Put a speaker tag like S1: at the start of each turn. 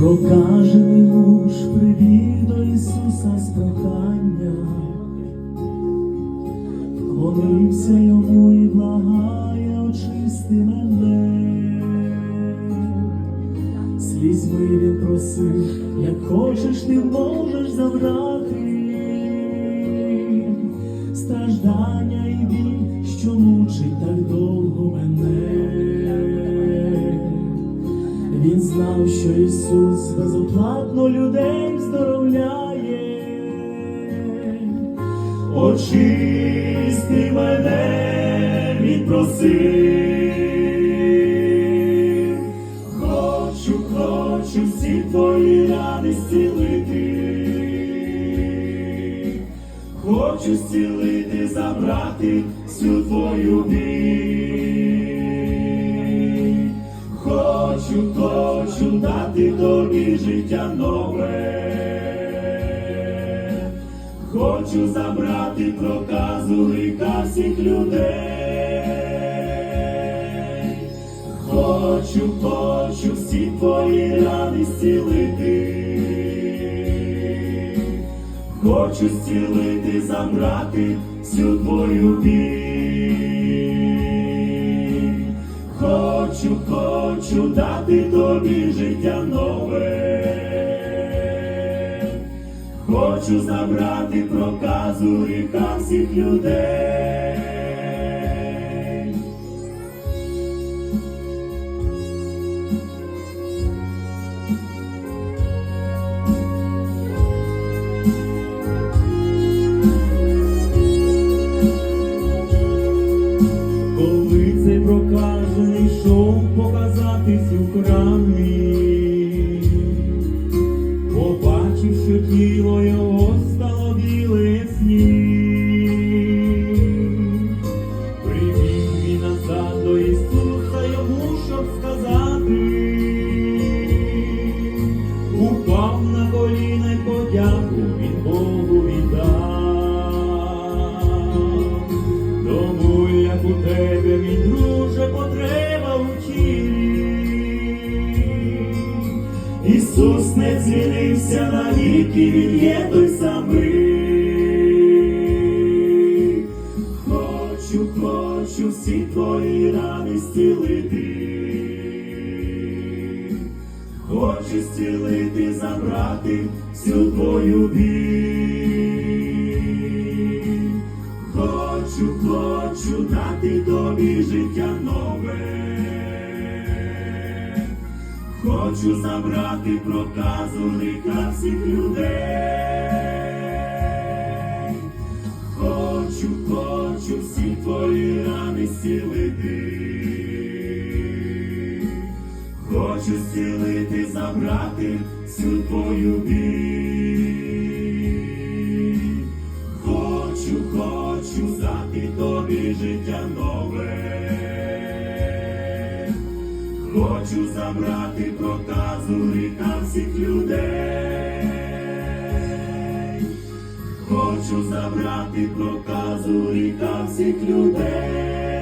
S1: Прокажений муж привів до Ісуса з проханням, Молився йому і благає, очисти мене, слізьми він просив, як хочеш, ти можеш забрати. Страждання і біль, що мучить так довго мене. Він знав, що Ісус безоплатно людей вздоровляє. Очисти мене, він просив. Хочу, хочу всі твої рани зцілити. Хочу зцілити, забрати всю твою біль. Хочу, хочу дати тобі життя нове. Хочу забрати проказу гріха всіх людей. Хочу, хочу всі твої рани зцілити. Хочу зцілити, забрати всю твою біль. Хочу, хочу дати тобі життя нове. Хочу забрати проказу гріха всіх людей. Цей прокажений йшов показатись у храмі, побачивши тіло його стало біле сніг. Прибіг він назад до Ісуса йому, щоб сказати, упав на коліна як у тебе, мій друже, потреба у тілі. Ісус не змінився навіки, Він є той самий. Хочу, хочу всі твої рани зцілити. Хочу зцілити, забрати всю твою біль. Хочу, хочу дати тобі життя нове. Хочу забрати проказу гріха всіх людей. Хочу, хочу всі твої рани зцілити. Хочу зцілити, забрати всю твою біль. Хочу дати тобі життя нове. Хочу забрати проказу ріка всіх людей. Хочу забрати проказу ріка всіх людей.